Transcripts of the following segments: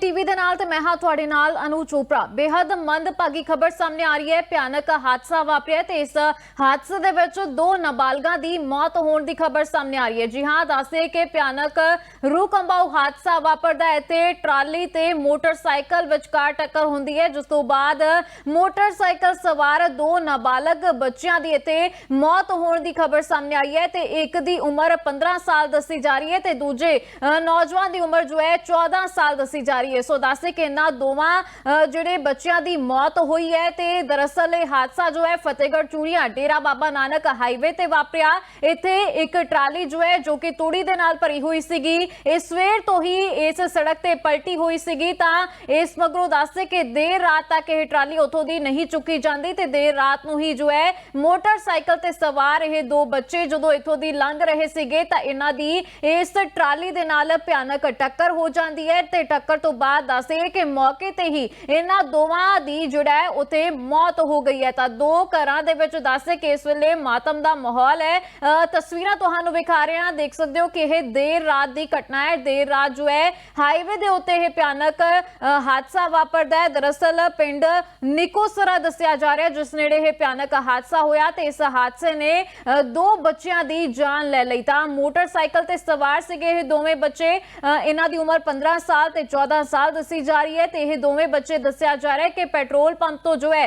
TV ਦੇ ਨਾਲ ਤੇ ਮੈਂ ਹਾਂ ਤੁਹਾਡੇ ਨਾਲ ਅਨੂ ਚੋਪੜਾ। ਬੇहद ਮੰਦਭਾਗੀ ਖਬਰ ਸਾਹਮਣੇ ਆ ਰਹੀ ਹੈ। ਭਿਆਨਕ ਹਾਦਸਾ ਵਾਪਰਿਆ ਤੇ ਇਸ ਹਾਦਸੇ ਦੇ ਵਿੱਚ ਦੋ ਨਾਬਾਲਗਾਂ ਦੀ ਮੌਤ ਹੋਣ ਦੀ ਖਬਰ ਸਾਹਮਣੇ ਆ ਰਹੀ ਹੈ। ਜੀ ਹਾਂ ਦੱਸੇ ਕਿ ਭਿਆਨਕ ਰੂਹ ਹਾਦਸਾ ਵਾਪਰਦਾ ਹੈ ਤੇ ਟਰਾਲੀ ਤੇ ਮੋਟਰਸਾਈਕਲ ਵਿਚਕਾਰ ਟੱਕਰ ਹੁੰਦੀ ਹੈ। ਜਿਸ ਤੋਂ ਬਾਅਦ ਮੋਟਰਸਾਈਕਲ ਸਵਾਰ ਦੋ ਨਾਬਾਲਗ ਬੱਚਿਆਂ ਦੀ ਇੱਥੇ ਮੌਤ ਹੋਣ ਦੀ ਖਬਰ ਸਾਹਮਣੇ ਆਈ ਹੈ ਤੇ ਇੱਕ ਦੀ ਉਮਰ 15 ਸਾਲ ਦੱਸੀ ਜਾ ਰਹੀ ਹੈ ਤੇ ਦੂਜੇ ਅ, ਨੌਜਵਾਨ ਦੀ ਉਮਰ ਜੋ ਹੈ 14 ਸਾਲ ਦੱਸੀ ਜਾ ਰਹੀ ਹੈ ਸੋ ਦੱਸਦੇ ਕਿ ਇਹਨਾਂ ਦੋਵਾਂ ਜਿਹੜੇ ਬੱਚਿਆਂ ਦੀ ਮੌਤ ਹੋਈ ਹੈ ਤੇ ਦਰਅਸਲ ਇਹ ਹਾਦਸਾ ਜੋ ਹੈ ਫਤਿਹਗੜ੍ਹ ਚੂੜੀਆਂ ਡੇਰਾ ਬਾਬਾ ਨਾਨਕ ਹਾਈਵੇ ਤੇ ਵਾਪਰਿਆ। ਇੱਥੇ ਇੱਕ ਟਰਾਲੀ ਜੋ ਹੈ, ਜੋ ਕਿ ਤੂੜੀ ਦੇ ਨਾਲ ਭਰੀ ਹੋਈ ਸੀਗੀ, ਇਹ ਸਵੇਰ ਤੋਂ ਹੀ ਇਸ ਸੜਕ ਤੇ ਪਲਟੀ ਹੋਈ ਸੀਗੀ। ਤਾਂ ਇਸ ਮਗਰੋਂ ਦੱਸਦੇ ਕਿ ਦੇਰ ਰਾਤ ਤੱਕ ਇਹ ਟਰਾਲੀ ਉਥੋਂ ਦੀ ਨਹੀਂ ਚੁੱਕੀ ਜਾਂਦੀ ਤੇ ਦੇਰ ਰਾਤ ਨੂੰ ਹੀ ਜੋ ਹੈ ਮੋਟਰਸਾਈਕਲ ਤੇ ਸਵਾਰ ਇਹ ਦੋ ਬੱਚੇ ਜਦੋਂ ਇੱਥੋਂ ਦੀ ਲੰਘ ਰਹੇ ਸੀਗੇ ਤਾਂ ਇਹਨਾਂ ਦੀ ਇਸ ਟਰਾਲੀ ਦੇ ਨਾਲ ਭਿਆਨਕ ਟੱਕਰ ਹੋ ਜਾਂਦੀ ਹੈ ਤੇ ਟੱਕਰ ਤੋਂ ਬਾਅਦ ਦੱਸਦੇ ਕਿ ਮੌਕੇ ਤੇ ਹੀ ਇਹਨਾਂ ਦੋਵਾਂ ਦੀ ਜਿਹੜਾ ਹੈ ਉਥੇ ਮੌਤ ਹੋ ਗਈ ਹੈ। ਤਾਂ ਦੋ ਘਰਾਂ ਦੇ ਵਿੱਚ ਦੱਸਦੇ ਕਿ ਇਸ ਵੇਲੇ ਮਾਤਮ ਦਾ ਮਾਹੌਲ ਹੈ। ਤਸਵੀਰਾਂ ਤੁਹਾਨੂੰ ਵਿਖਾ ਰਹੇ ਹਾਂ। ਦੇਖ ਸਕਦੇ ਹੋ ਕਿ ਇਹ ਦੇਰ ਰਾਤ ਦੀ ਘਟਨਾ ਹੈ। ਦੇਰ ਰਾਤ ਜੋ ਹੈ ਹਾਈਵੇ ਦੇ ਉੱਤੇ ਇਹ ਭਿਆਨਕ ਹਾਦਸਾ ਵਾਪਰਦਾ ਹੈ। ਦਰਅਸਲ ਪਿੰਡ ਨਿਕੋਸਰਾ ਦੱਸਿਆ ਜਾ ਰਿਹਾ ਜਿਸ ਨੇੜੇ ਇਹ ਭਿਆਨਕ ਹਾਦਸਾ ਹੋਇਆ ਤੇ ਇਸ ਹਾਦਸੇ ਨੇ ਦੋ ਬੱਚਿਆਂ ਦੀ ਜਾਨ ਲੈ ਲਈ। ਤਾਂ ਮੋਟਰਸਾਈਕਲ ਤੇ ਸਵਾਰ ਸੀਗੇ ਇਹ ਦੋਵੇਂ ਬੱਚੇ। ਅ, ਇਹਨਾਂ ਦੀ ਉਮਰ 15 ਸਾਲ ਤੇ 14 ਸਾਲ ਦੱਸੀ ਜਾ ਰਹੀ ਹੈ ਤੇ ਇਹ ਦੋਵੇਂ ਬੱਚੇ ਦੱਸਿਆ ਜਾ ਰਿਹਾ ਹੈ ਕਿ ਪੈਟਰੋਲ ਪੰਪ ਤੋਂ ਜੋ ਹੈ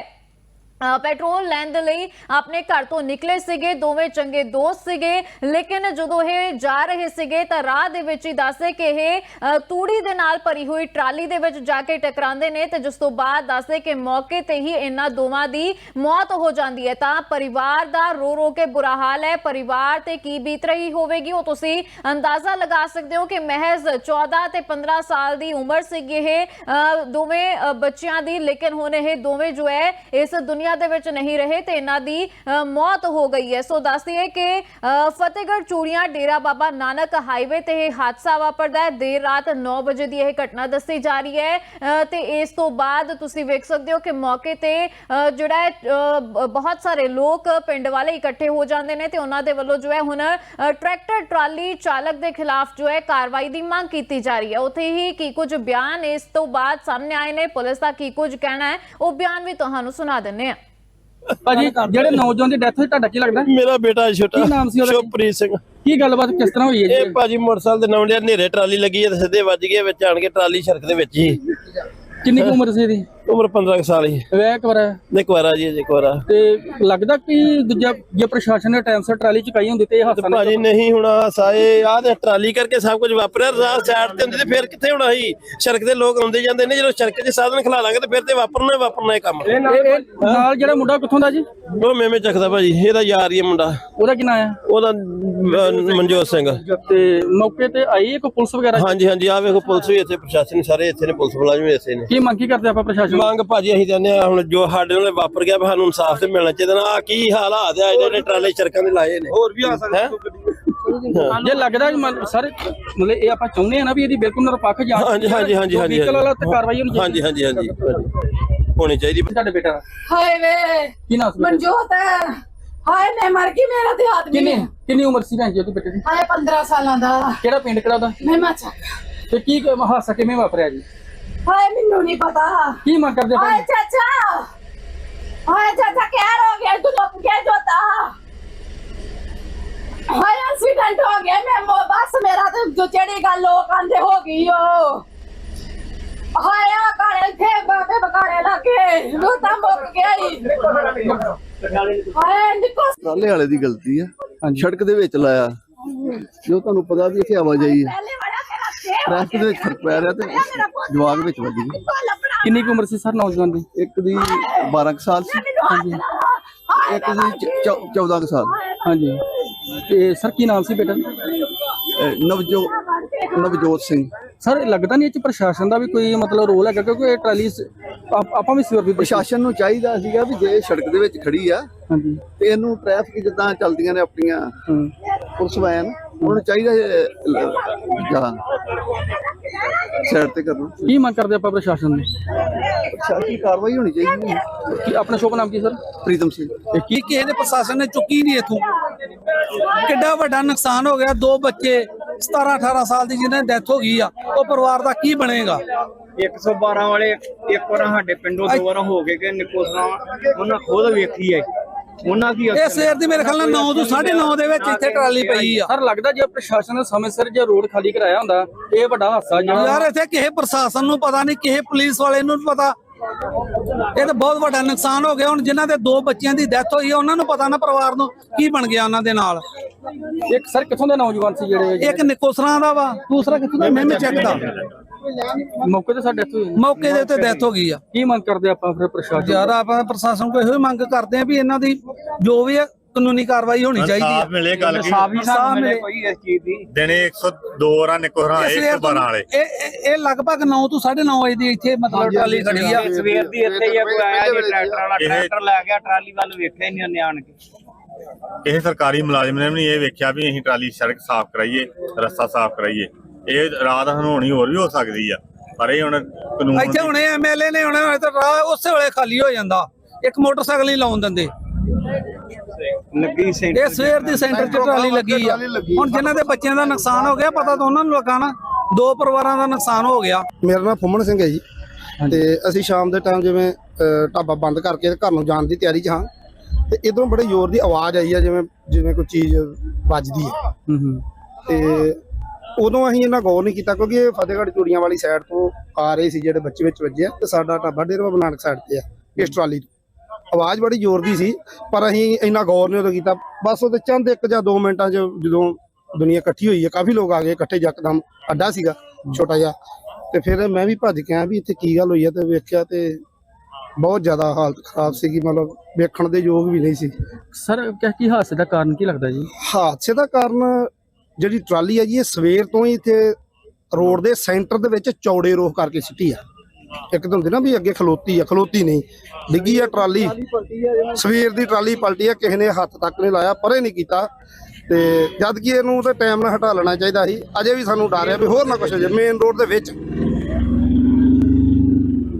ਪੈਟਰੋਲ ਲੈਣ ਦੇ ਲਈ ਆਪਣੇ ਘਰ ਤੋਂ ਨਿਕਲੇ ਸੀਗੇ, ਦੋਵੇਂ ਚੰਗੇ ਦੋਸਤ ਸੀਗੇ। ਲੇਕਿਨ ਜਦੋਂ ਇਹ ਜਾ ਰਹੇ ਸੀਗੇ ਤਾਂ ਰਾਹ ਦੇ ਵਿੱਚ ਹੀ ਦੱਸਦੇ ਕਿ ਇਹ ਤੂੜੀ ਦੇ ਨਾਲ ਭਰੀ ਹੋਈ ਟਰਾਲੀ ਦੇ ਵਿੱਚ ਜਾ ਕੇ ਟਕਰਾਉਂਦੇ ਨੇ ਤੇ ਜਿਸ ਤੋਂ ਬਾਅਦ ਦੱਸਦੇ ਕਿ ਮੌਕੇ ਤੇ ਹੀ ਇਹਨਾਂ ਦੋਵਾਂ ਦੀ ਮੌਤ ਹੋ ਜਾਂਦੀ ਹੈ। ਤਾਂ ਪਰਿਵਾਰ ਦਾ ਰੋ ਰੋ ਕੇ ਬੁਰਾ ਹਾਲ ਹੈ। ਪਰਿਵਾਰ ਤੇ ਕੀ ਬੀਤ ਰਹੀ ਹੋਵੇਗੀ, ਉਹ ਤੁਸੀਂ ਅੰਦਾਜ਼ਾ ਲਗਾ ਸਕਦੇ ਹੋ ਕਿ ਮਹਿਜ਼ 14 ਤੇ 15 ਸਾਲ ਦੀ ਉਮਰ ਸੀਗੀ ਇਹ ਦੋਵੇਂ ਬੱਚਿਆਂ ਦੀ। ਲੇਕਿਨ ਹੁਣ ਇਹ ਦੋਵੇਂ ਜੋ ਹੈ, ਇਸ ਦੁਨੀਆ ਦੇ ਵਿੱਚ ਨਹੀਂ ਰਹੇ ਤੇ ਇਹਨਾਂ ਦੀ ਅ, ਮੌਤ ਹੋ ਗਈ ਹੈ। ਸੋ ਦੱਸਦੀਏ ਕਿ ਅ, ਫਤਿਹਗੜ੍ਹ ਚੂੜੀਆਂ ਡੇਰਾ ਬਾਬਾ ਨਾਨਕ ਹਾਈਵੇ ਤੇ ਇਹ ਹਾਦਸਾ ਵਾਪਰਦਾ ਹੈ। ਦੇਰ ਰਾਤ 9 ਵਜੇ ਦੀ ਇਹ ਘਟਨਾ ਦੱਸੀ ਜਾ ਰਹੀ ਹੈ। ਅ, ਤੇ ਇਸ ਤੋਂ ਬਾਅਦ ਤੁਸੀਂ ਵੇਖ ਸਕਦੇ ਹੋ ਕਿ ਮੌਕੇ ਤੇ ਅ, ਜਿਹੜਾ ਹੈ ਅ, ਬਹੁਤ ਸਾਰੇ ਲੋਕ ਪਿੰਡ ਵਾਲੇ ਇਕੱਠੇ ਹੋ ਜਾਂਦੇ ਨੇ ਤੇ ਉਹਨਾਂ ਦੇ ਵੱਲੋਂ ਜੋ ਹੈ ਹੁਣ ਟਰੈਕਟਰ ਟਰਾਲੀ ਚਾਲਕ ਦੇ ਖਿਲਾਫ ਜੋ ਹੈ ਕਾਰਵਾਈ ਦੀ ਮੰਗ ਕੀਤੀ ਜਾ ਰਹੀ ਹੈ। ਉੱਥੇ ਹੀ ਕੀ ਕੁਝ ਬਿਆਨ ਇਸ ਤੋਂ ਬਾਅਦ ਸਾਹਮਣੇ ਆਏ ਨੇ। ਪੁਲਿਸ ਦਾ ਕੀ ਕੁਝ ਕਹਿਣਾ ਹੈ ਉਹ ਬਿਆਨ ਵੀ ਤੁਹਾਨੂੰ ਸੁਣਾ ਦਿੰਨੇ ਆ ਭਾਜੀ ਜਿਹੜੇ ਨੌਜਵਾਨ ਦੀ ਡੈਥ ਹੋਈ ਤੁਹਾਡਾ ਕੀ ਲੱਗਦਾ? ਮੇਰਾ ਬੇਟਾ ਛੋਟਾ। ਕੀ ਨਾਮ ਸੀ ਉਹਦਾ? ਸ਼ੁਭਪ੍ਰੀਤ ਸਿੰਘ। ਕੀ ਗੱਲਬਾਤ ਕਿਸ ਤਰ੍ਹਾਂ ਹੋਈ ਹੈ ਇਹ ਜੀ ਭਾਜੀ ਮੋਟਰਸਾਈਕਲ ਦੇ ਨਵੰਡਿਆ ਨੇਰੇ ਟਰਾਲੀ ਲੱਗੀ ਹੈ ਤੇ ਸਿੱਧੇ ਵੱਜ ਗਏ ਵਿੱਚ ਆਣ ਕੇ ਟਰਾਲੀ ਸੜਕ ਦੇ ਵਿੱਚ ਹੀ। ਕਿੰਨੀ ਕੁ ਉਮਰ ਸੀ ਇਹਦੀ? ਉਮਰ 15 ਕੁ ਸਾਲ ਹੀ। ਵਿਆਹ ਕਵਰ ਨੇ ਕੁਆਰਾ ਜੀ ਅਜੇ ਕੁਆਰਾ ਤੇ ਲੱਗਦਾ ਕਿ ਦੂਜਾ ਜੇ ਪ੍ਰਸ਼ਾਸਨ ਨੇ ਟਾਈਮ ਸਿਰ ਟਰਾਲੀ ਚੁਕਾਈ ਹੁੰਦੀ ਤੇ ਇਹ ਹਾਦਸਾ ਨਾ ਭਾਜੀ ਨਹੀਂ ਹੁਣ ਸਾਏ ਆਹ ਤੇ ਟਰਾਲੀ ਕਰਕੇ ਸਭ ਕੁਝ ਵਾਪਰਿਆ ਰਾਹ ਸਾਈਡ ਤੇ ਹੁੰਦੀ ਤੇ ਫਿਰ ਕਿੱਥੇ ਹੋਣਾ ਸੀ? ਸੜਕ ਦੇ ਲੋਕ ਆਉਂਦੇ ਜਾਂਦੇ ਨੇ ਜਦੋਂ ਸੜਕ 'ਚ ਸਾਧਨ ਖਲਾ ਲਾਂਗੇ ਤੇ ਫਿਰ ਤੇ ਵਾਪਰਨਾ ਹੀ ਵਾਪਰਨਾ ਇਹ ਕੰਮ। ਇਹ- ਨਾਲ ਜਿਹੜਾ ਮੁੰਡਾ ਕਿੱਥੋਂ ਦਾ ਜੀ? ਉਹ ਮੇਵੇਂ ਚੱਕਦਾ ਭਾਜੀ ਇਹਦਾ ਯਾਰ ਹੀ ਹੈ ਮੁੰਡਾ। ਉਹਦਾ ਕੀ ਨਾਂ ਆ ਉਹਦਾ ਮਨਜੋਤ ਸਿੰਘ। ਤੇ ਮੌਕੇ ਤੇ ਆਈ ਇੱਕ ਪੁਲਿਸ ਵਗੈਰਾ? ਹਾਂਜੀ ਹਾਂਜੀ ਆ ਵੇਖੋ ਪੁਲਿਸ ਵੀ ਇੱਥੇ ਪ੍ਰਸ਼ਾਸਨ ਸਾਰੇ ਇੱਥੇ ਨੇ ਪੁਲਿਸ ਮੁਲਾਜ਼ਮ ਵੀ ਇੱਥੇ ਨੇ। ਕੀ ਮੰਗ ਕੀ ਕਰਦੇ ਆਪਾਂ ਪ੍ਰਸ਼ਾਸਨ ਮੰਗ ਭਾਜੀ ਅਸੀਂ ਕਹਿੰਦੇ ਆ ਹੁਣ ਜੋ ਸਾਡੇ ਨਾਲ ਵਾਪਰ ਗਿਆ ਵੀ ਸਾਨੂੰ ਇਨਸਾਫ ਤੇ ਮਿਲਣਾ ਚਾਹੀਦਾ ਨਾ। ਆਹ ਕੀ ਹਾਲਾਤ ਆ ਜਿਹੜੇ ਟਰਾਲੇ ਚਰਕਾਂ ਦੇ ਲਾਏ ਨੇ। ਹੋਰ ਵੀ ਆ ਸਕਦੇ ਜੇ ਲੱਗਦਾ ਸਰ ਮਤਲਬ ਇਹ ਆਪਾਂ ਚਾਹੁੰਦੇ ਆ ਨਾ ਵੀ ਇਹਦੀ ਬਿਲਕੁਲ ਨਿਰਪੱਖ ਜਾਂਚ ਹਾਂਜੀ ਹਾਂਜੀ ਹਾਂਜੀ ਹਾਂਜੀ vehicle ਵਾਲਾ ਤੇ ਕਾਰਵਾਈ ਹੋਣੀ ਚਾਹੀਦੀ। ਹਾਂਜੀ ਹਾਂਜੀ। ਹਾਂਜੀ ਹੋਣੀ ਚਾਹੀਦੀ। ਤੁਹਾਡੇ ਬੇਟਾ ਦਾ। ਹਾਏ ਵੇ। ਕੀ ਨਾਮ? ਮਨਜੋਤ ਹਾਏ ਮੈਂ ਮਰ ਗਈ ਮੇਰਾ ਤੇ ਆਦਮੀ ਕਿੰਨੀ ਕਿੰਨੀ ਉਮਰ ਸੀ ਭੈਣ ਜੀ ਉਹਦੇ ਬੇਟੇ ਦੀ? ਹਾਏ 15 ਸਾਲਾਂ ਦਾ। ਕਿਹੜਾ ਪਿੰਡ ਕਿਹੜਾ ਉਹਦਾ? ਮੈਂ ਮਾਚਾ ਤੇ ਕੀ ਹਾਦਸਾ ਕਿਵੇਂ ਵਾਪਰਿਆ ਜੀ? ਹਾਏ ਮੈਨੂੰ ਨਹੀਂ ਪਤਾ। ਕੀ ਮੰਗ ਕਰਦੇ ਹਾਏ ਭਾਈ ਚਾਚਾ। ਹਾਏ ਚਾਚਾ ਕੀ ਹੋ ਗਿਆ ਤੂੰ ਲੋਕ ਕੇ ਜੋਤਾ? ਹਾਏ ਐਕਸੀਡੈਂਟ ਹੋ ਗਿਆ ਮੈਂ ਮੋ- ਬਸ ਮੇਰਾ ਤੇ ਜੋ ਜਿਹੜੀ ਗੱਲ ਲੋਕ ਆਂਦੇ ਹੋ ਗਈ ਓ। ਹਾਏ ਆ ਕਾਲੇ ਥੇ ਬਾਬੇ ਬਕਾਲੇ ਲੱਗੇ ਨੂੰ ਤਾਂ ਮੁੱਕ ਗਿਆ ਹੀ ਹਾਏ ਨਿਕੋ ਟਰਾਲੇ ਵਾਲੇ ਦੀ ਗਲਤੀ ਆ। ਸੜਕ ਦੇ ਵਿੱਚ ਲਾਇਆ। ਜੋ ਤੁਹਾਨੂੰ ਪਤਾ ਵੀ ਇੱਥੇ ਆਵਾਜਾਈ ਹੈ ਪਹਿਲੇ ਵਾਲਾ ਟ੍ਰੈਫਿਕ ਦੇ ਵਿੱਚ ਫ਼ਰਕ ਪੈ ਰਿਹਾ ਤੇ ਜਵਾਗ ਵਿੱਚ ਵੱਜ ਗਈ। ਕਿੰਨੀ ਕੁ ਉਮਰ ਸੀ ਸਰ ਨੌਜਵਾਨ ਦੀ? ਇੱਕ ਦੀ 12 ਕੁ ਸਾਲ ਸੀ। ਇੱਕ ਦੀ 14 ਕੁ ਸਾਲ। ਹਾਂਜੀ। ਤੇ ਸਰ ਕੀ ਨਾਮ ਸੀ ਬੇਟਾ? ਨਵਜੋ ਨਵਜੋਤ ਸਿੰਘ। ਸਰ ਲੱਗਦਾ ਨਹੀਂ ਇਹ ਚ ਪ੍ਰਸ਼ਾਸਨ ਦਾ ਵੀ ਕੋਈ ਮਤਲਬ ਰੋਲ ਹੈਗਾ ਕਿਉਂਕਿ ਇਹ ਟਰਾਲੀ ਆਪ- ਵੀ ਸਿਰ ਵੀ ਪ੍ਰਸ਼ਾਸਨ ਨੂੰ ਚਾਹੀਦਾ ਸੀਗਾ ਵੀ ਜੇ ਸੜਕ ਦੇ ਵਿੱਚ ਖੜੀ ਆ ਹਾਂਜੀ। ਤੇ ਇਹਨੂੰ ਟ੍ਰੈਫਿਕ ਜਿੱਦਾਂ ਚੱਲਦੀਆਂ ਨੇ ਆਪਣੀਆਂ। ਪੁਲਿਸ ਵੈਨ ਉਹਨਾਂ ਨੂੰ ਚਾਹੀਦਾ ਜਾਂ ਸਾਈਡ ਤੇ ਕਰਨਾ ਕੀ ਮੰਗ ਕਰਦੇ ਆਪਾਂ ਪ੍ਰਸ਼ਾਸਨ ਨੂੰ? ਪ੍ਰਸ਼ਾਸਨ ਕਾਰਵਾਈ ਹੋਣੀ ਚਾਹੀਦੀ ਹੈ? ਕੀ ਆਪਣਾ ਸ਼ੁਭ ਨਾਮ ਕੀ ਸਰ? ਪ੍ਰੀਤਮ ਸਿੰਘ। ਕੀ ਕਿਸੇ ਦੇ ਪ੍ਰਸ਼ਾਸਨ ਨੇ ਚੁੱਕੀ ਨਹੀਂ ਇਥੋਂ? ਕਿੱਡਾ ਵੱਡਾ ਨੁਕਸਾਨ ਹੋ ਗਿਆ ਦੋ ਬੱਚੇ 17 18 ਸਾਲ ਦੀ ਜਿਹਨਾਂ ਦੀ ਡੈਥ ਹੋ ਗਈ ਆ ਉਹ ਪਰਿਵਾਰ ਦਾ ਕੀ ਬਣੇਗਾ? 112 ਵਾਲੇ ਇੱਕ ਵਾਰ ਸਾਡੇ ਪਿੰਡੋਂ ਦੋ ਵਾਰ ਹੋ ਗਏ ਕਿ ਨਿਕੋਸਰਾ ਉਹਨਾਂ ਖੁਦ ਵੇਖੀ ਹੈ। ਉਹਨਾਂ ਦੀ ਇਹ ਸਵੇਰ ਦੀ ਮੇਰੇ ਖਿਆਲ ਨਾਲ 9 ਤੋਂ 9:30 ਦੇ ਵਿੱਚ ਇੱਥੇ ਟਰਾਲੀ ਪਈ ਆ। ਸਰ ਲੱਗਦਾ ਜੇ ਪ੍ਰਸ਼ਾਸਨ ਨੇ ਸਮੇਂ ਸਿਰ ਜੇ ਰੋਡ ਖਾਲੀ ਕਰਾਇਆ ਹੁੰਦਾ ਇਹ ਵੱਡਾ ਹਾਦਸਾ ਜਿਹੜਾ ਯਾਰ ਇੱਥੇ ਕਿਸੇ ਪ੍ਰਸ਼ਾਸਨ ਨੂੰ ਪਤਾ ਨਹੀਂ ਕਿਸੇ ਪੁਲਿਸ ਵਾਲੇ ਨੀ ਪਤਾ। ਇਹ ਤਾਂ ਬਹੁਤ ਵੱਡਾ ਨੁਕਸਾਨ ਹੋ ਗਿਆ। ਹੁਣ ਜਿਨ੍ਹਾਂ ਦੇ ਦੋ ਬੱਚਿਆਂ ਦੀ ਡੈਥ ਹੋਈ ਆ ਉਹਨਾਂ ਨੂੰ ਪਤਾ ਨਾ ਪਰਿਵਾਰ ਨੂੰ ਕੀ ਬਣ ਗਿਆ ਉਹਨਾਂ ਦੇ ਨਾਲ। ਇੱਕ ਸਰ ਕਿੱਥੋਂ ਦੇ ਨੌਜਵਾਨ ਸੀ ਜਿਹੜੇ ਇੱਕ ਨਿਕੋਸਰਾਂ ਦਾ ਵਾ। ਦੂਸਰਾ ਕਿੱਥੋਂ ਦਾ? ਮੈਂ ਚੈੱਕ ਦਾ ਮੌਕੇ ਤੇ ਸਾਡੇ ਨੇ। ਮੌਕੇ ਦੇ ਉੱਤੇ ਡੈਥ ਹੋ ਗਈ ਆ। ਕੀ ਮੰਗ ਕਰਦੇ ਆਪਾਂ ਫਿਰ ਪ੍ਰਸ਼ਾਸਨ ਯਾਰ ਆਪਾਂ ਪ੍ਰਸ਼ਾਸਨ ਕੋਲ ਇਹੋ ਹੀ ਮੰਗ ਕਰਦੇ ਆ ਵੀ ਇਹਨਾਂ ਦੀ ਜੋ ਵੀ ਹੈ ਕਾਨੂੰਨੀ ਕਾਰਵਾਈ ਹੋਣੀ ਚਾਹੀਦੀ ਹੈ ਮਿਲੇ ਗੱਲ ਕੀ ਸਾਫ਼ ਹੀ ਸਾਫ਼ ਸਾਨੂੰ ਮਿਲੇ। ਕੋਈ ਇਸ ਚੀਜ਼ ਦੀ। ਦਿਨੇ 102 ਰਾਂ ਨਿਕੋਰਾਂ ਇਸ ਲਈ 112 ਵਾਲੇ। ਇਹ ਇਹ- ਇਹ ਲਗਭਗ 9 ਤੋਂ 9:30 ਵਜੇ ਦੀ ਇੱਥੇ ਮਤਲਬ ਟਰਾਲੀ ਖੜੀ ਆ। ਸਵੇਰ ਦੀ ਇੱਥੇ ਹੀ ਆ, ਕੋਈ ਆਇਆ ਨਹੀਂ ਟਰੈਕਟਰ ਵਾਲਾ ਇਹ- ਟਰੈਕਟਰ ਲੈ ਗਿਆ ਟਰਾਲੀ ਵੱਲ ਵੇਖਿਆ ਹੀ ਨਹੀਂ ਉਹਨੇ ਆਣ ਕੇ। ਇਹ ਸਰਕਾਰੀ ਮੁਲਾਜ਼ਮ ਨੇ ਵੀ ਨਹੀਂ ਇਹ ਵੇਖਿਆ ਵੀ ਅਸੀਂ ਟਰਾਲੀ ਸੜਕ ਸਾਫ਼ ਕਰਾਈਏ ਰਸਤਾ ਸਾਫ਼ ਕਰਾਈਏ। ਇਹ ਰਾਤ ਹਨੋਣੀ ਹੋਰ ਵੀ ਹੋ ਸਕਦੀ ਆ ਪਰ ਇਹ ਹੁਣ ਕਾਨੂੰਨ ਇੱਥੇ ਹੁਣੇ ਐਮਐਲਏ ਨੇ ਹੁਣੇ ਹੋਏ ਤਾਂ ਰਾਹ ਉਸੇ ਵੇਲੇ ਖਾਲੀ ਹੋ ਜਾਂਦਾ। ਇੱਕ ਮੋਟਰਸਾਈਕਲ ਹੀ ਲਾਉਣ ਦਿੰਦੇ। ਲੱਗੀ ਸੈਂਟਰ ਇਹ ਸਵੇਰ ਦੀ ਸੈਂਟਰ 'ਚ ਟਰਾਲੀ ਲੱਗੀ ਆ। ਹੁਣ ਜਿਨ੍ਹਾਂ ਦੇ ਬੱਚਿਆਂ ਦਾ ਨੁਕਸਾਨ ਹੋ ਗਿਆ ਪਤਾ ਤਾਂ ਉਹਨਾਂ ਨੂੰ ਲਗਾਣਾ ਦੋ ਪਰਿਵਾਰਾਂ ਦਾ ਨੁਕਸਾਨ ਹੋ ਗਿਆ। ਮੇਰਾ ਨਾਮ ਫੁੰਮਣ ਸਿੰਘ ਹੈ ਜੀ। ਤੇ ਅਸੀਂ ਸ਼ਾਮ ਦੇ ਟਾਈਮ ਜਿਵੇਂ ਢਾਬਾ ਬੰਦ ਕਰਕੇ ਘਰ ਨੂੰ ਜਾਣ ਦੀ ਤਿਆਰੀ 'ਚ ਹਾਂ। ਤੇ ਇਧਰੋਂ ਬੜੇ ਜ਼ੋਰ ਦੀ ਆਵਾਜ਼ ਆਈ ਆ ਜਿਵੇਂ ਜਿਵੇਂ ਕੋਈ ਚੀਜ਼ ਵੱਜਦੀ ਹੈ ਤੇ ਉਦੋਂ ਅਸੀਂ ਇਹਨਾਂ ਗੌਰ ਨਹੀਂ ਕੀਤਾ ਕਿਉਂਕਿ ਇਹ ਫਤਿਹਗੜ੍ਹ ਚੂੜੀਆਂ ਵਾਲੀ ਸਾਈਡ ਤੋਂ ਆ ਰਹੇ ਸੀ ਜਿਹੜੇ ਬੱਚੇ ਵਿੱਚ ਵੱਜੇ ਆ। ਤੇ ਸਾਡਾ ਢਾਬਾ ਡੇਰਾ ਬਾਬਾ ਨਾਨਕ ਸਾਈਡ ਤੇ ਆ ਇਸ ਟਰਾਲੀ ਆਵਾਜ਼ ਬੜੀ ਜ਼ੋਰ ਦੀ ਸੀ ਪਰ ਅਸੀਂ ਇੰਨਾ ਗੌਰ ਨਹੀਂ ਉਦੋਂ ਕੀਤਾ। ਬਸ ਉਹਦੇ ਚੰਦ ਇੱਕ ਜਾਂ 2 ਮਿੰਟਾਂ 'ਚ ਜਦੋਂ ਦੁਨੀਆ ਇਕੱਠੀ ਹੋਈ ਹੈ ਕਾਫੀ ਲੋਕ ਆ ਗਏ ਇਕੱਠੇ ਯਕਦਮ ਅੱਡਾ ਸੀਗਾ ਛੋਟਾ ਜਿਹਾ। ਤੇ ਫਿਰ ਮੈਂ ਵੀ ਭੱਜ ਕੇ ਆਇਆ ਵੀ ਇੱਥੇ ਕੀ ਗੱਲ ਹੋਈ ਹੈ ਤੇ ਵੇਖਿਆ ਤੇ ਬਹੁਤ ਜ਼ਿਆਦਾ ਹਾਲਤ ਖਰਾਬ ਸੀਗੀ ਮਤਲਬ ਵੇਖਣ ਦੇ ਯੋਗ ਵੀ ਨਹੀਂ ਸੀ। ਸਰ ਕਿਆ ਕੀ ਹਾਦਸੇ ਦਾ ਕਾਰਨ ਕੀ ਲੱਗਦਾ ਜੀ? ਹਾਦਸੇ ਦਾ ਕਾਰਨ ਜਿਹੜੀ ਟਰਾਲੀ ਹੈ ਜੀ ਇਹ ਸਵੇਰ ਤੋਂ ਹੀ ਇੱਥੇ ਰੋਡ ਦੇ ਸੈਂਟਰ ਦੇ ਵਿੱਚ ਚੌੜੇ ਰੋਹ ਕਰਕੇ ਸਿੱਟੀ ਆ। ਇੱਕ ਤਾਂ ਹੁੰਦੀ ਨਾ ਵੀ ਅੱਗੇ ਖਲੋਤੀ ਆ, ਖਲੋਤੀ ਨਹੀਂ। ਡਿੱਗੀ ਆ ਟਰਾਲੀ। ਸਵੇਰ ਦੀ ਟਰਾਲੀ ਪਲਟੀ ਆ, ਕਿਸੇ ਨੇ ਹੱਥ ਤੱਕ ਨਹੀਂ ਲਾਇਆ, ਪਰੇ ਨਹੀਂ ਕੀਤਾ। ਤੇ ਜਦ ਕਿ ਇਹਨੂੰ ਤੇ ਟਾਈਮ ਨਾਲ ਹਟਾ ਲੈਣਾ ਚਾਹੀਦਾ ਸੀ। ਅਜੇ ਵੀ ਸਾਨੂੰ ਡਰ ਆ ਵੀ ਹੋਰ ਨਾ ਕੁਛ ਹੋ ਜਾਏ ਮੇਨ ਰੋਡ ਦੇ ਵਿੱਚ।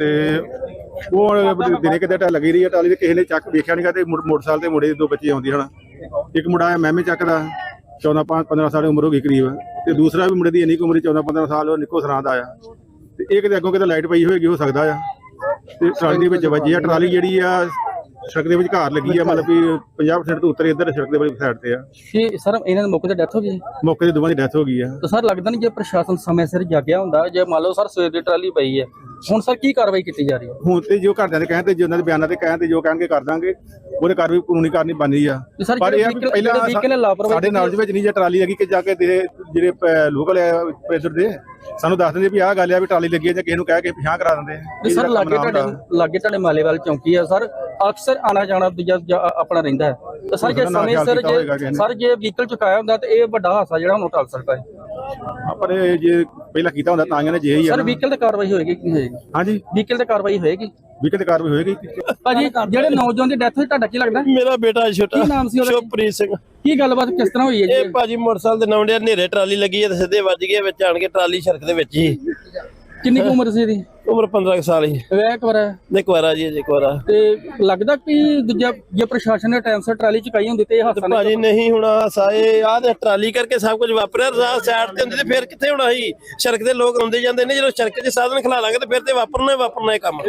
ਤੇ ਉਹ ਦਿਨੇ ਕਿਤੇ ਟਾ ਲੱਗੀ ਰਹੀ ਆ ਟਰਾਲੀ ਤੇ ਕਿਸੇ ਨੇ ਚੱਕ ਵੇਖਿਆ ਨਹੀਂਗਾ ਤੇ ਮੋਟਰ- ਮੋਟਰਸਾਈਕਲ ਤੇ ਮੁੰਡੇ ਦੇ ਦੋ ਬੱਚੇ ਆਉਂਦੀ ਹਨ। ਇੱਕ ਮੁੰਡਾ ਆ ਮਹਿਮੇ ਚੱਕ ਦਾ 14 15 ਸਾਲ ਦੀ ਉਮਰ ਹੋ ਗਈ ਕਰੀਬ। ਤੇ ਦੂਸਰਾ ਵੀ ਮੁੰਡੇ ਦੀ ਇੰਨੀ ਕੁ ਉਮਰ 14 15 ਸਾਲ ਉਹ ਨਿੱਕੋ ਸਰਾਂ ਦਾ ਆ ਤੇ ਇਹ ਕਿਤੇ ਅੱਗੋਂ ਕਿਤੇ ਲਾਈਟ ਪਈ ਹੋਏਗੀ ਹੋ ਸਕਦਾ ਆ। ਤੇ ਟਰਾਲੀ ਦੇ ਵਿੱਚ ਵੱਜੀ ਆ ਟਰਾਲੀ ਜਿਹੜੀ ਆ ਸੜਕ ਦੇ ਵਿੱਚ ਘਾਰ ਲੱਗੀ ਆ ਮਤਲਬ ਵੀ 50% ਤੋਂ ਉੱਤਰ ਇੱਧਰ ਸੜਕ ਦੇ ਵਾਲੀ ਸਾਈਡ ਤੇ ਆ। ਕਿ ਸਰ ਇਹਨਾਂ ਦੇ ਮੌਕੇ ਤੇ ਡੈਥ ਹੋ ਗਈ? ਮੌਕੇ ਤੇ ਦੋਵਾਂ ਦੀ ਡੈਥ ਹੋ ਗਈ ਆ। ਤਾਂ ਸਰ ਲੱਗਦਾ ਨਹੀਂ ਜੇ ਪ੍ਰਸ਼ਾਸਨ ਸਮੇਂ ਸਿਰ ਜਾਗਿਆ ਹੁੰਦਾ ਜੇ ਮੰਨ ਲਓ ਸਰ ਸਵੇਰ ਦੀ ਟਰਾਲੀ ਪਈ ਹੈ ਹੁਣ ਸਰ ਕੀ ਕਾਰਵਾਈ ਕੀਤੀ ਜਾ ਰਹੀ ਹੈ? ਹੁਣ ਤੇ ਜੋ ਘਰਦਿਆਂ ਦੇ ਕਹਿਣ ਤੇ ਜੋ ਉਹਨਾਂ ਦੇ ਬਿਆਨਾਂ ਤੇ ਕਹਿਣ ਤੇ ਜੋ ਕਹਿਣਗੇ ਕਰ ਦਾਂਗੇ। ਉਹਦੇ ਕਾਰਵਾਈ ਕਾਨੂੰਨੀ ਕਾਰਨੀ ਬਣਦੀ ਆ। ਤੇ ਸਰ ਪਰ ਇਹ ਆ ਵੀ ਜਿਹੜੇ ਪਹਿਲਾਂ vehicle ਨੇ ਲਾਪਰਵਾਹੀ ਸਾਡੇ ਨਾਲ ਦੇ ਵਿੱਚ ਨਹੀਂ ਜੇ ਟਰਾਲੀ ਲੱਗੀ ਕਿ ਜਾ ਕੇ ਦੇ ਜਿਹੜੇ ਲੋਕਲ ਆ ਪ੍ਰੈਸ਼ਰ ਦੇ ਸਾਨੂੰ ਦੱਸ ਦਿੰਦੇ ਵੀ ਆਹ ਗੱਲ ਆ ਵੀ ਟਰਾਲੀ ਲੱਗੀ ਆ ਜਾਂ ਕਿਸੇ ਨੂੰ ਕਹਿ ਕੇ ਪਿਛਾਂ ਕਰਾ ਦਿੰਦੇ ਆ। ਇਹ ਸਰ ਜਿਹੜਾ ਲਾਗੇ ਕੰਮ ਨਾ ਤੁਹਾਡੇ ਹੁੰਦਾ। ਲਾਗੇ ਤੁਹਾਡੇ ਮਾਲੇਵਾਲ ਚੌਂਕੀ ਆ ਸਰ ਅਕਸਰ ਆਣਾ ਜਾਣਾ ਦੂਜਾ ਜਾਂ ਆਪਣਾ ਰਹਿੰਦਾ ਹੈ। ਤਾਂ ਸਰ ਜੇ ਉਹਦਾ ਸਮੇਂ ਖਿਆਲ ਸਿਰ ਕੀਤਾ ਹੋਏਗਾ ਕਿਸੇ ਜੇ ਨੇ। ਸਰ ਜੇ ਵਹੀਕਲ ਚੁਕਾਇਆ ਹੁੰਦਾ ਤੇ ਇਹ ਵੱਡਾ ਹਾਦਸਾ ਜਿਹੜਾ ਹੁਣ ਟਲ ਸਕਦਾ ਹੈ ਪਰ ਇਹ ਜੇ ਪਹਿਲਾਂ ਕੀਤਾ ਹੁੰਦਾ ਤਾਂ ਇਹਨੇ ਜੇ ਹੀ ਆ। ਸਰ ਨਾ। ਵਹੀਕਲ ਤੇ ਕਾਰਵਾਈ ਹੋਏਗੀ ਕਿ ਹੋਏਗੀ? ਹਾਂਜੀ। ਵਹੀਕਲ ਤੇ ਕਾਰਵਾਈ ਹੋਏਗੀ? ਵੀ ਕਿਤੇ ਕਾਰਵਾਈ ਹੋਏਗੀ ਭਾਜੀ ਜਿਹੜੇ ਨੌਜਵਾਨ ਦੀ ਡੈਥ ਹੋਈ ਤੁਹਾਡਾ ਕੀ ਲੱਗਦਾ? ਮੇਰਾ ਬੇਟਾ ਛੋਟਾ ਕੀ ਨਾਮ ਸੀ ਉਹਦਾ? ਸ਼ੁਭਪ੍ਰੀਤ ਸਿੰਘ। ਕੀ ਗੱਲਬਾਤ ਕਿਸ ਤਰ੍ਹਾਂ ਹੋਈ ਹੈ ਇਹ ਜੀ ਭਾਜੀ ਮੋਟਰਸਾਈਕਲ ਦੇ ਨੌਂਡੇ ਹਨੇਰੇ ਟਰਾਲੀ ਲੱਗੀ ਹੈ ਤੇ ਸਿੱਧੇ ਵੱਜ ਗਏ ਵਿੱਚ ਆਣ ਕੇ ਟਰਾਲੀ ਸੜਕ ਦੇ ਵਿੱਚ ਹੀ। ਕਿੰਨੀ ਕੁ ਉਮਰ ਸੀ ਇਹਦੀ? ਉਮਰ 15 ਕੁ ਸਾਲ ਹੀ। ਵਿਆਹ ਕਰਾ ਨੇ ਕੁਆਰਾ ਜੀ ਅਜੇ ਕੁਆਰਾ ਤੇ ਲੱਗਦਾ ਕਿ ਦੂਜਾ ਜੇ ਪ੍ਰਸ਼ਾਸਨ ਨੇ ਟਾਈਮ ਸਿਰ ਟਰਾਲੀ ਚੁਕਾਈ ਹੁੰਦੀ ਤੇ ਇਹ ਹਾਦਸਾ ਨਹੀਂ ਭਾਜੀ ਨਹੀਂ ਹੁਣ ਸਾਏ ਆਹ ਤੇ ਟਰਾਲੀ ਕਰਕੇ ਸਭ ਕੁਝ ਵਾਪਰਿਆ ਰਾਹ ਸਾਈਡ ਤੇ ਹੁੰਦੀ ਤੇ ਫਿਰ ਕਿੱਥੇ ਹੋਣਾ ਸੀ? ਸੜਕ ਦੇ ਲੋਕ ਆਉਂਦੇ ਜਾਂਦੇ ਨੇ ਜਦੋਂ ਸੜਕ 'ਚ ਸਾਧਨ ਖਲਾ ਲਾਂਗੇ ਤੇ ਫਿਰ ਤੇ ਵਾਪਰਨਾ ਹੀ ਵਾਪਰਨਾ ਇਹ ਕੰਮ।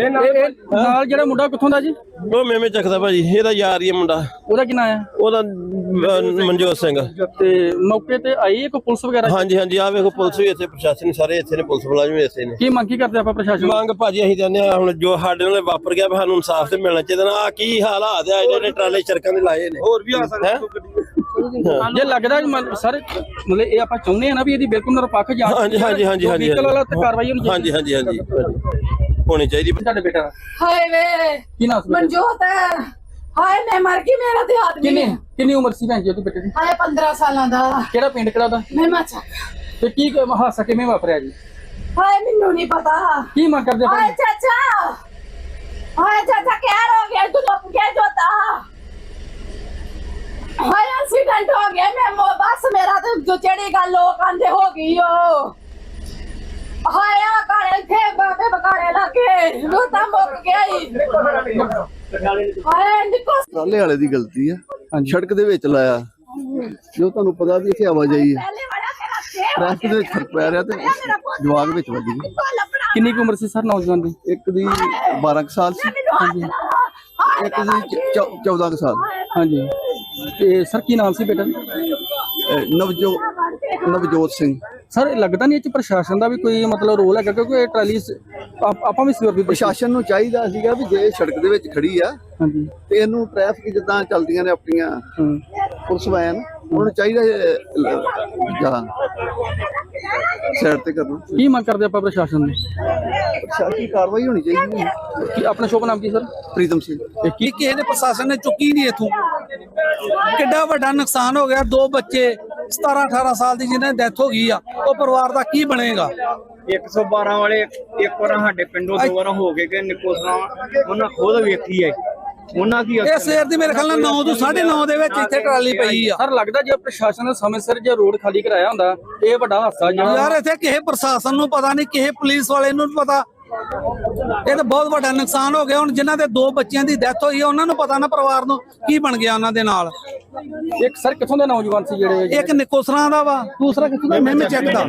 ਨਾਲ ਜਿਹੜਾ ਮੁੰਡਾ ਕਿੱਥੋਂ ਦਾ ਜੀ? ਉਹ ਮੇਵੇਂ ਚੱਕਦਾ ਭਾਜੀ ਇਹਦਾ ਯਾਰ ਹੀ ਹੈ ਮੁੰਡਾ। ਉਹਦਾ ਕੀ ਨਾਂ ਆ ਉਹਦਾ ਮਨਜੋਤ ਸਿੰਘ। ਤੇ ਮੌਕੇ ਤੇ ਆਈ ਹੈ ਕੋਈ ਪੁਲਿਸ ਵਗੈਰਾ? ਹਾਂਜੀ ਹਾਂਜੀ ਆ ਵੇਖੋ ਪੁਲਿਸ ਵੀ ਇੱਥੇ ਪ੍ਰਸ਼ਾਸਨ ਸਾਰੇ ਇੱਥੇ ਨੇ ਪੁਲਿਸ ਮੁਲਾਜ਼ਮ ਵੀ ਇੱਥੇ ਨੇ। ਕੀ ਮੰਗ ਕੀ ਕਰਦੇ ਆਪਾਂ ਪ੍ਰਸ਼ਾਸਨ ਨੂੰ? ਮੰਗ ਭਾਜੀ ਅਸੀਂ ਜਾਂਦੇ ਆ ਹੁਣ ਜੋ ਸਾਡੇ ਨਾਲ ਵਾਪਰ ਗਿਆ ਵੀ ਸਾਨੂੰ ਇਨਸਾਫ ਤੇ ਮਿਲਣਾ ਚਾਹੀਦਾ ਨਾ। ਆਹ ਕੀ ਹਾਲਾਤ ਆ ਜਿਹੜੇ ਟਰਾਲੇ ਸੜਕਾਂ ਦੇ ਲਾਏ ਨੇ। ਹੋਰ ਵੀ ਆ ਸਕਦਾ ਜੇ ਲੱਗਦਾ ਸਰ ਮਤਲਬ ਇਹ ਆਪਾਂ ਚਾਹੁੰਦੇ ਆ ਨਾ ਵੀ ਇਹਦੀ ਬਿਲਕੁਲ ਨਿਰਪੱਖ ਜਾਂਚ ਹਾਂਜੀ ਹਾਂਜੀ ਹਾਂਜੀ ਹਾਂਜੀ ਵਹੀਕਲ ਵਾਲਾ ਤੇ ਕਾਰਵਾਈ ਹੋਣੀ ਚਾਹੀਦੀ। ਹਾਂਜੀ ਹਾਂਜੀ ਹਾਂਜੀ। ਹੋਣੀ ਚਾਹੀਦੀ। ਤੁਹਾਡੇ ਬੇਟਾ? ਹਾਏ ਵੇ। ਕੀ ਨਾਮ? ਮਨਜੋਤ ਹਾਏ ਮੈਂ ਮਰ ਗਈ ਮੇਰਾ ਤੇ ਆਦਮੀ ਕਿੰਨੀ ਕਿੰਨੀ ਉਮਰ ਸੀ ਭੈਣ ਜੀ ਉਹਦੇ ਬੇਟੇ ਦੀ? ਹਾਏ 15 ਸਾਲਾਂ ਦਾ। ਕਿਹੜਾ ਪਿੰਡ ਕਿਹੜਾ ਦਾ ਮੈਂ ਮਚਾ ਤੇ ਕੀ ਕ- ਹਾਦਸਾ ਕਿਵੇਂ ਵਾਪਰਿਆ ਜੀ? ਹਾਏ ਮੈਨੂੰ ਨਹੀਂ ਪਤਾ। ਕੀ ਮੰਗ ਕਰਦੇ ਹਾਏ ਭਾਈ ਚਾਚਾ। ਹਾਏ ਚਾਚਾ ਕਿਆ ਹੋ ਗਿਆ ਤੂੰ ਲੋਕ ਕੇ ਜੋਤਾ। ਹਾਏ ਐਕਸੀਡੈਂਟ ਹੋ ਗਿਆ ਮੈਂ ਮੋ- ਬਸ ਮੇਰਾ ਤੇ ਜੋ ਜਿਹੜੀ ਗੱਲ ਲੋਕ ਆਂਦੇ ਹੋ ਗਈ ਓ। ਹਾਏ ਆ ਕਾਲੇ ਇੱਥੇ ਬਾਬੇ ਬਕਾਲੇ ਲਾਗੇ ਉਹ ਤਾਂ ਮੁੱਕ ਗਿਆ ਹੀ ਹਾਏ ਨਿਕੋ ਟਰਾਲੇ ਵਾਲੇ ਦੀ ਗਲਤੀ ਆ। ਸੜਕ ਦੇ ਵਿੱਚ ਲਾਇਆ। ਜੋ ਤੁਹਾਨੂੰ ਪਤਾ ਵੀ ਇੱਥੇ ਆਵਾਜਾਈ ਹੈ ਟ੍ਰੈਫਿਕ ਦੇ ਵਿੱਚ ਫ਼ਰਕ ਪੈ ਰਿਹਾ ਤੇ ਜਵਾਗ ਵਿੱਚ ਵੱਜ ਗਈ। ਕਿੰਨੀ ਕੁ ਉਮਰ ਸੀ ਸਰ ਨੌਜਵਾਨ ਦੀ? ਇੱਕ ਦੀ 12 ਕੁ ਸਾਲ ਸੀ। ਲਾ ਇੱਕ ਦੀ 14 ਕੁ ਸਾਲ। ਹਾਂਜੀ। ਤੇ ਸਰ ਕੀ ਨਾਮ ਸੀ ਬੇਟਾ? ਅਹ ਨਵਜੋਤ ਨਵਜੋਤ ਸਿੰਘ। ਸਰ ਇਹ ਲੱਗਦਾ ਨਹੀਂ ਇਹ ਚ ਪ੍ਰਸ਼ਾਸਨ ਦਾ ਵੀ ਕੋਈ ਮਤਲਬ ਰੋਲ ਹੈਗਾ? ਕਿਉਂਕਿ ਇਹ ਟਰਾਲੀ ਸ- ਆਪ- ਆਪਾਂ ਵੀ ਸਵੇਰ ਦੇਖੀ। ਪ੍ਰਸ਼ਾਸਨ ਨੂੰ ਚਾਹੀਦਾ ਸੀਗਾ ਵੀ ਜੇ ਸੜਕ ਦੇ ਵਿੱਚ ਖੜੀ ਆ ਹਾਂਜੀ। ਤੇ ਇਹਨੂੰ ਟ੍ਰੈਫਿਕ ਜਿੱਦਾਂ ਚੱਲਦੀਆਂ ਨੇ ਆਪਣੀਆਂ ਹੂੰ। ਪੁਲਿਸ ਵੈਨ ਉਹਨਾਂ ਨੂੰ ਚਾਹੀਦਾ ਜਾਂ ਸਾਈਡ ਤੇ ਕਰਨਾ ਕੀ ਮੰਗ ਕਰਦੇ ਆਪਾਂ ਪ੍ਰਸ਼ਾਸਨ ਨੂੰ? ਪ੍ਰਸ਼ਾਸਨੀ ਕਾਰਵਾਈ ਹੋਣੀ ਚਾਹੀਦੀ ਹੈ? ਕੀ ਆਪਣਾ ਸ਼ੁਭ ਨਾਮ ਕੀ ਸਰ? ਪ੍ਰੀਤਮ ਸਿੰਘ। ਇਹ ਕੀ ਕਿਸੇ ਨੇ ਪ੍ਰਸ਼ਾਸਨ ਨੇ ਚੁੱਕੀ ਨਹੀਂ ਇਥੋਂ। ਕਿੱਡਾ ਵੱਡਾ ਨੁਕਸਾਨ ਹੋ ਗਿਆ ਦੋ ਬੱਚੇ 17 18 ਸਾਲ ਦੀ ਜਿਹਨਾਂ ਦੀ ਡੈਥ ਹੋ ਗਈ ਆ ਉਹ ਪਰਿਵਾਰ ਦਾ ਕੀ ਬਣੇਗਾ? 112 ਵਾਲੇ ਇੱਕ ਵਾਰ ਸਾਡੇ ਪਿੰਡੋਂ ਦੋ ਵਾਰ ਹੋ ਗਏ ਕਿ ਨਿਕੋਸਰਾ ਉਹਨਾਂ ਖੁਦ ਵੇਖੀ ਹੈ। ਉਹਨਾਂ ਕੀ ਇਹ ਸਵੇਰ ਦੀ ਮੇਰੇ ਖਿਆਲ ਨਾਲ 9 ਤੋਂ 9:30 ਦੇ ਵਿੱਚ ਇੱਥੇ ਟਰਾਲੀ ਪਈ ਆ। ਸਰ ਲੱਗਦਾ ਜੇ ਪ੍ਰਸ਼ਾਸਨ ਨੇ ਸਮੇਂ ਸਿਰ ਜੇ ਰੋਡ ਖਾਲੀ ਕਰਾਇਆ ਹੁੰਦਾ ਇਹ ਵੱਡਾ ਹਾਦਸਾ ਜਿਹੜਾ ਯਾਰ ਇੱਥੇ ਕਿਸੇ ਪ੍ਰਸ਼ਾਸਨ ਨੂੰ ਪਤਾ ਨਹੀਂ ਕਿਸੇ ਪੁਲਿਸ ਵਾਲੇ ਨੂੰ ਪਤਾ। ਇਹ ਤਾਂ ਬਹੁਤ ਵੱਡਾ ਨੁਕਸਾਨ ਹੋ ਗਿਆ। ਹੁਣ ਜਿਨ੍ਹਾਂ ਦੇ ਦੋ ਬੱਚਿਆਂ ਦੀ ਡੈਥ ਹੋਈ ਆ ਉਹਨਾਂ ਨੂੰ ਪਤਾ ਨਾ ਪਰਿਵਾਰ ਨੂੰ ਕੀ ਬਣ ਗਿਆ ਉਹਨਾਂ ਦੇ ਨਾਲ। ਇੱਕ ਸਰ ਕਿੱਥੋਂ ਦੇ ਨੌਜਵਾਨ ਸੀ ਜਿਹੜੇ ਇੱਕ ਨਿਕੋਸਰਾਂ ਦਾ ਵਾ। ਦੂਸਰਾ ਕਿੱਥੋਂ ਦਾ ਮੈਂ ਚੈੱਕ ਦਾ।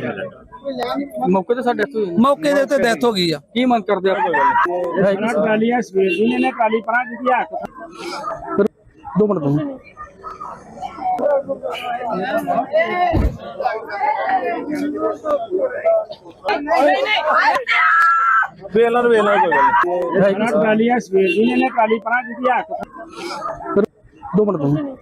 ਮੌਕੇ ਤੇ ਸਾਡੇ ਇੱਥੇ ਮੌਕੇ ਦੇ ਉੱਤੇ ਡੈਥ ਹੋ ਗਈ ਆ। ਕੀ ਮੰਗ ਕਰਦੇ ਆਪਾਂ ਟਰਾਲੀਆਂ ਸਵੇਰ ਦੀ ਨੇ ਟਰਾਲੀ ਪਰਾਂ ਦਿੱਤੀ ਹੱਥ ਦੋ ਮਿੰਟ ਦੋ ਵੇਲਾ ਵੇਲਾ ਕੋਈ ਗੱਲ ਟਰਾਲੀਆਂ ਸਵੇਰ ਦੀ ਨੇ ਟਰਾਲੀ ਪਰਾਂ ਦਿੱਤੀ ਹੱਥ ਦੋ ਮਿੰਟ ਦੋ